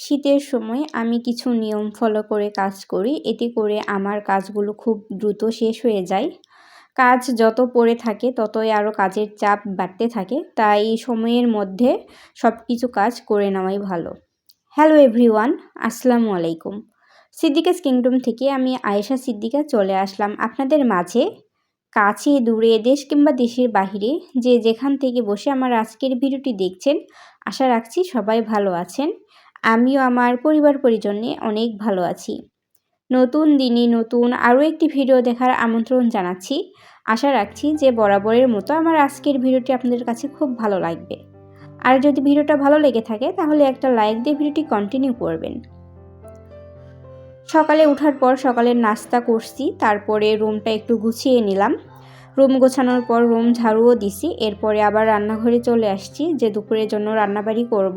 শীতের সময় আমি কিছু নিয়ম ফলো করে কাজ করি। এতে করে আমার কাজগুলো খুব দ্রুত শেষ হয়ে যায়। কাজ যত পড়ে থাকে, ততই আরও কাজের চাপ বাড়তে থাকে। তাই সময়ের মধ্যে সব কিছু কাজ করে নেওয়াই ভালো। হ্যালো এভরিওয়ান আসসালামু আলাইকুম। সিদ্দিকাস কিংডম থেকে আমি আয়েশা সিদ্দিকা চলে আসলাম আপনাদের মাঝে। কাছে, দূরে, দেশ কিংবা দেশের বাহিরে যে যেখান থেকে বসে আমার আজকের ভিডিওটি দেখছেন, আশা রাখছি সবাই ভালো আছেন। আমিও আমার পরিবার পরিজনে অনেক ভালো আছি। নতুন দিনে নতুন আরও একটি ভিডিও দেখার আমন্ত্রণ জানাচ্ছি। আশা রাখছি যে বরাবরের মতো আমার আজকের ভিডিওটি আপনাদের কাছে খুব ভালো লাগবে। আর যদি ভিডিওটা ভালো লেগে থাকে তাহলে একটা লাইক দিয়ে ভিডিওটি কন্টিনিউ করবেন। সকালে ওঠার পর সকালের নাস্তা করছি, তারপরে রুমটা একটু গুছিয়ে নিলাম। রুম গোছানোর পর রুম ঝাড়ুও দিছি, এরপরে আবার রান্নাঘরে চলে আসছি যে দুপুরের জন্য রান্নাবাড়ি করব।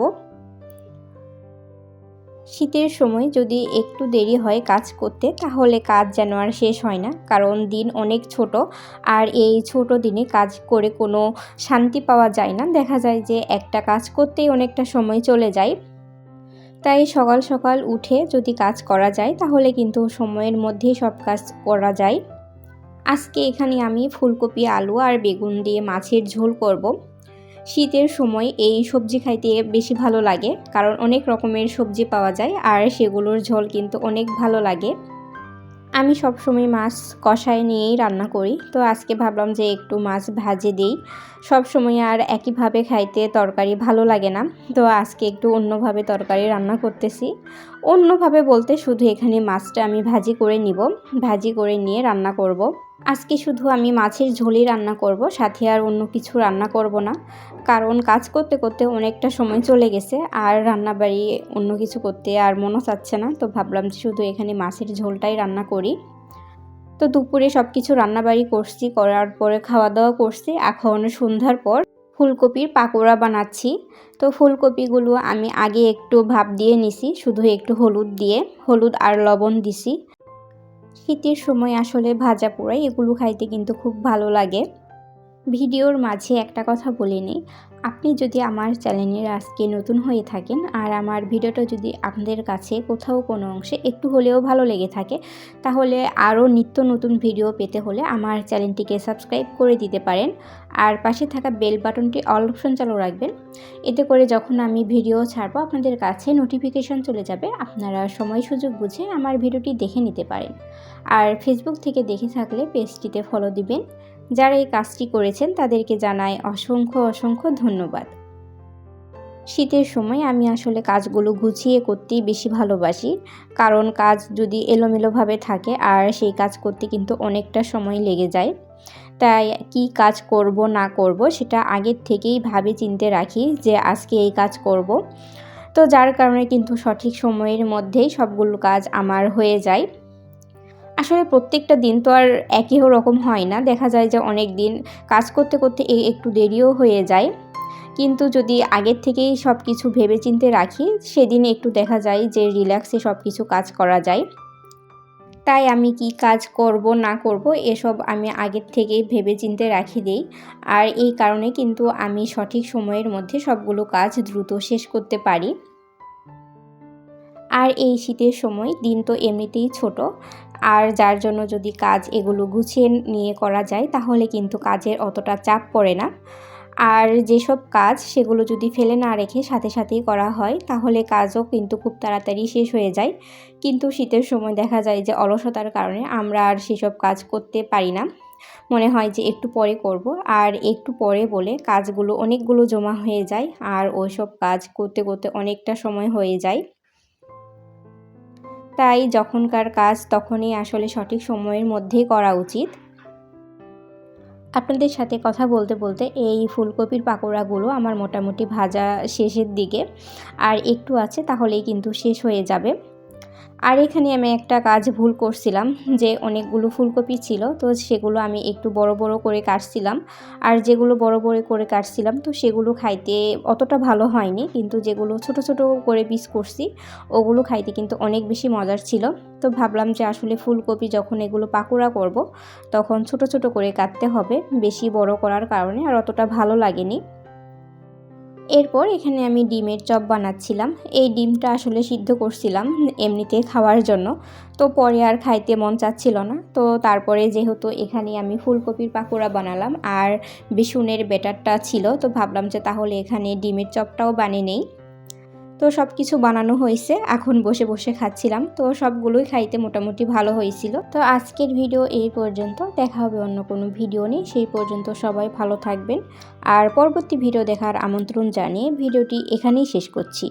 শীতের সময় যদি একটু দেরি হয় কাজ করতে, তাহলে কাজ যেন আর শেষ হয় না। কারণ দিন অনেক ছোট, আর এই ছোট দিনে কাজ করে কোনো শান্তি পাওয়া যায় না। দেখা যায় যে একটা কাজ করতেই অনেকটা সময় চলে যায়। তাই সকাল সকাল উঠে যদি কাজ করা যায়, তাহলে কিন্তু সময়ের মধ্যেই সব কাজ করা যায়। আজকে এখানে আমি ফুলকপি, আলু আর বেগুন দিয়ে মাছের ঝোল করব। শীতের সময় এই সবজি খাইতে বেশি ভালো লাগে, কারণ অনেক রকমের সবজি পাওয়া যায় আর সেগুলোর ঝোল কিন্তু অনেক ভালো লাগে। আমি সব সময় মাছ কষায় নিয়েই রান্না করি, তো আজকে ভাবলাম যে একটু মাছ ভাজে দিই। সব সময় আর একইভাবে খাইতে তরকারি ভালো লাগে না, তো আজকে একটু অন্যভাবে তরকারি রান্না করতেছি। অন্যভাবে বলতে শুধু এখানে মাছটা আমি ভাজি করে নিব, ভাজি করে নিয়ে রান্না করব। আজকে শুধু আমি মাছের ঝোলই রান্না করব, সাথে আর অন্য কিছু রান্না করব না। কারণ কাজ করতে করতে অনেকটা সময় চলে গেছে, আর রান্নাবাড়ি অন্য কিছু করতে আর মনও চাচ্ছে না। তো ভাবলাম যে শুধু এখানে মাছের ঝোলটাই রান্না করি। তো দুপুরে সব কিছু রান্নাবাড়ি করছি, করার পরে খাওয়া দাওয়া করছি। এখন সন্ধ্যার পর ফুলকপির পাকোড়া বানাচ্ছি। তো ফুলকপিগুলো আমি আগে একটু ভাপ দিয়ে নিছি, শুধু একটু হলুদ দিয়ে, হলুদ আর লবণ দিছি। শীতের সময় আসলে ভাজা পোড়াই, এগুলো খাইতে কিন্তু খুব ভালো লাগে। ভিডিওর মাঝে একটা কথা বলে নিই। আপনি যদি আমার চ্যানেলের আজকে নতুন হয়ে থাকেন আর আমার ভিডিওটা যদি আপনাদের কাছে কোথাও কোনো অংশে একটু হলেও ভালো লেগে থাকে, তাহলে আরও নিত্য নতুন ভিডিও পেতে হলে আমার চ্যানেলটিকে সাবস্ক্রাইব করে দিতে পারেন। আর পাশে থাকা বেল বাটনটি অল অপশন চালু রাখবেন। এতে করে যখন আমি ভিডিও ছাড়বো, আপনাদের কাছে নোটিফিকেশন চলে যাবে। আপনারা সময় সুযোগ বুঝে আমার ভিডিওটি দেখে নিতে পারেন। আর ফেসবুক থেকে দেখে থাকলে পেজটিতে ফলো দিবেন। যারা এই কাজটি করেছেন, তাদেরকে জানাই অসংখ্য অসংখ্য ধন্যবাদ। শীতের সময় আমি আসলে কাজগুলো গুছিয়ে করতেই বেশি ভালোবাসি। কারণ কাজ যদি এলোমেলোভাবে থাকে, আর সেই কাজ করতে কিন্তু অনেকটা সময় লেগে যায়। তাই কি কাজ করব, না করব, সেটা আগের থেকেই ভাবে চিনতে রাখি যে আজকে এই কাজ করব। তো যার কারণে কিন্তু সঠিক সময়ের মধ্যেই সবগুলো কাজ আমার হয়ে যায়। আসলে প্রত্যেকটা দিন তো আর একই রকম হয় না। দেখা যায় যে অনেক দিন কাজ করতে করতে একটু দেরিও হয়ে যায়। কিন্তু যদি আগের থেকেই সব কিছু ভেবে চিনতে রাখি, সেদিন একটু দেখা যায় যে রিল্যাক্সে সব কিছু কাজ করা যায়। তাই আমি কি কাজ করব, না করব, এসব আমি আগের থেকেই ভেবে চিনতে রাখি দেই। আর এই কারণে কিন্তু আমি সঠিক সময়ের মধ্যে সবগুলো কাজ দ্রুত শেষ করতে পারি। আর এই শীতের সময় দিন তো এমনিতেই ছোট। আর যার জন্য যদি কাজ এগুলো গুছিয়ে নিয়ে করা যায়, তাহলে কিন্তু কাজের অতটা চাপ পড়ে না। আর যেসব কাজ সেগুলো যদি ফেলে না রেখে সাথে সাথেই করা হয়, তাহলে কাজও কিন্তু খুব তাড়াতাড়ি শেষ হয়ে যায়। কিন্তু শীতের সময় দেখা যায় যে অলসতার কারণে আমরা আর সেসব কাজ করতে পারি না। মনে হয় যে একটু পরে করব, আর একটু পরে বলে কাজগুলো অনেকগুলো জমা হয়ে যায়, আর ওইসব কাজ করতে করতে অনেকটা সময় হয়ে যায়। তাই যখনকার কাজ তখনই আসলে সঠিক সময়ের মধ্যেই করা উচিত। আপনাদের সাথে কথা বলতে বলতে এই ফুলকপির পাকোড়াগুলো আমার মোটামুটি ভাজা শেষের দিকে। আর একটু আছে তাহলেই কিন্তু শেষ হয়ে যাবে। আর এখানে আমি একটা কাজ ভুল করছিলাম, যে অনেকগুলো ফুলকপি ছিল, তো সেগুলো আমি একটু বড় বড় করে কাটছিলাম। আর যেগুলো বড় বড় করে কাটছিলাম, তো সেগুলো খাইতে অতটা ভালো হয়নি, কিন্তু যেগুলো ছোট ছোট করে পিস করছি, ওগুলো খাইতে কিন্তু অনেক বেশি মজার ছিল। তো ভাবলাম যে আসলে ফুলকপি যখন এগুলো পাকোড়া করব, তখন ছোট ছোট করে কাটতে হবে, বেশি বড় করার কারণে, আর অতটা ভালো লাগেনি। এরপর এখানে আমি ডিমের চপ বানাচ্ছিলাম। এই ডিমটা আসলে সিদ্ধ করছিলাম এমনিতে খাওয়ার জন্য। তো পরে আর খাইতে মন চাচ্ছিল না। তো তারপরে যেহেতু এখানে আমি ফুলকপির পাকোড়া বানালাম আর বেসনের বেটারটা ছিল, তো ভাবলাম যে তাহলে এখানে ডিমের চপটাও বানিয়ে নেই। তো সব কিছু বানানো হয়েছে, এখন বসে বসে খাচ্ছিলাম। তো সবগুলোই খাইতে মোটামুটি ভালো হয়েছিল। তো আজকের ভিডিও এই পর্যন্ত। দেখা হবে অন্য কোনো ভিডিও নেই সেই পর্যন্ত সবাই ভালো থাকবেন। আর পরবর্তী ভিডিও দেখার আমন্ত্রণ জানিয়ে ভিডিওটি এখানেই শেষ করছি।